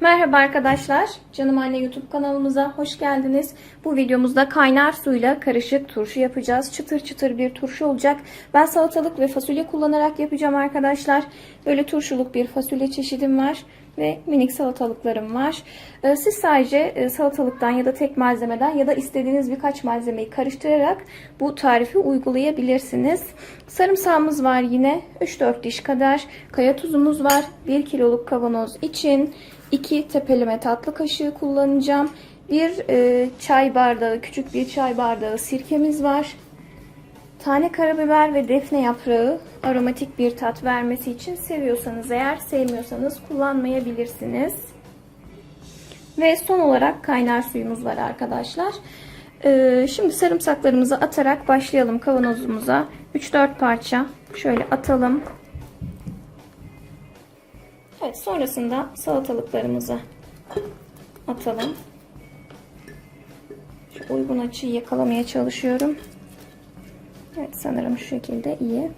Merhaba arkadaşlar. Canım Anne YouTube kanalımıza hoş geldiniz. Bu videomuzda kaynar suyla karışık turşu yapacağız. Çıtır çıtır bir turşu olacak. Ben salatalık ve fasulye kullanarak yapacağım arkadaşlar. Böyle turşuluk bir fasulye çeşidim var ve minik salatalıklarım var. Ee, Siz sadece e, salatalıktan ya da tek malzemeden ya da istediğiniz birkaç malzemeyi karıştırarak bu tarifi uygulayabilirsiniz. Sarımsağımız var yine 3-4 diş kadar. Kaya tuzumuz var. 1 kiloluk kavanoz için 2 tepeleme tatlı kaşığı kullanacağım. Bir e, çay bardağı, küçük bir çay bardağı sirkemiz var. Tane karabiber ve defne yaprağı aromatik bir tat vermesi için seviyorsanız eğer sevmiyorsanız kullanmayabilirsiniz. Ve son olarak kaynar suyumuz var arkadaşlar. Ee, şimdi sarımsaklarımızı atarak başlayalım kavanozumuza. 3-4 parça şöyle atalım. Evet sonrasında salatalıklarımızı atalım. Şu uygun açıyı yakalamaya çalışıyorum. Evet sanırım şu şekilde iyi.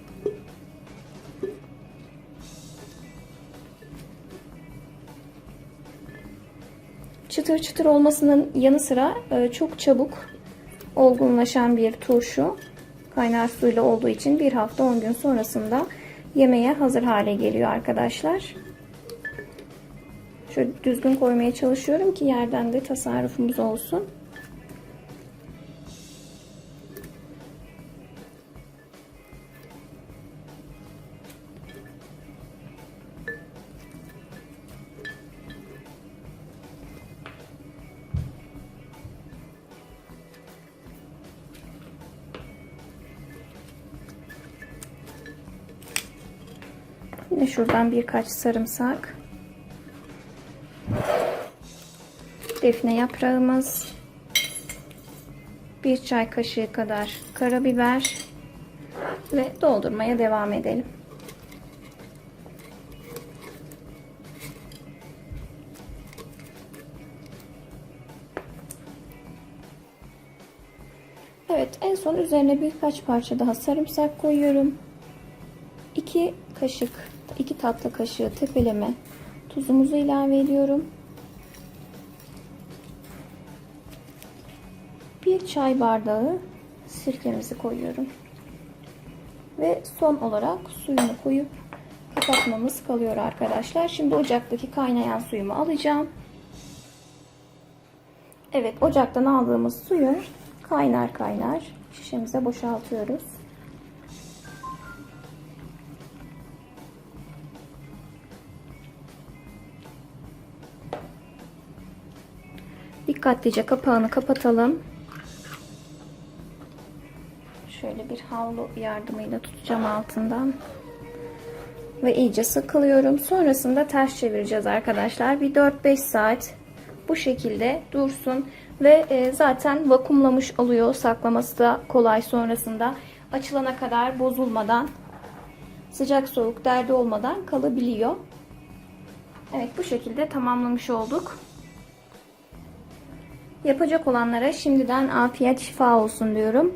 Çıtır çıtır olmasının yanı sıra e, çok çabuk olgunlaşan bir turşu. Kaynar suyla olduğu için bir hafta 10 gün sonrasında yemeğe hazır hale geliyor arkadaşlar. Şöyle düzgün koymaya çalışıyorum ki yerden de tasarrufumuz olsun. Yine şuradan birkaç sarımsak. Defne yaprağımız. Bir çay kaşığı kadar karabiber. Ve doldurmaya devam edelim. Evet en son üzerine birkaç parça daha sarımsak koyuyorum. 2 kaşık, 2 tatlı kaşığı tepeleme tuzumuzu ilave ediyorum. Bir çay bardağı sirkemizi koyuyorum. Ve son olarak suyunu koyup kapatmamız kalıyor arkadaşlar. Şimdi ocaktaki kaynayan suyumu alacağım. Evet ocaktan aldığımız suyu kaynar kaynar şişemize boşaltıyoruz. Dikkatlice kapağını kapatalım. Şöyle bir havlu yardımıyla tutacağım altından. Ve iyice sıkılıyorum. Sonrasında ters çevireceğiz arkadaşlar. Bir 4-5 saat bu şekilde dursun. Ve e, zaten vakumlamış oluyor. Saklaması da kolay sonrasında. Açılana kadar bozulmadan, sıcak soğuk derdi olmadan kalabiliyor. Evet bu şekilde tamamlamış olduk. Yapacak olanlara şimdiden afiyet şifa olsun diyorum.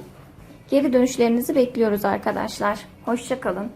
Geri dönüşlerinizi bekliyoruz arkadaşlar. Hoşçakalın.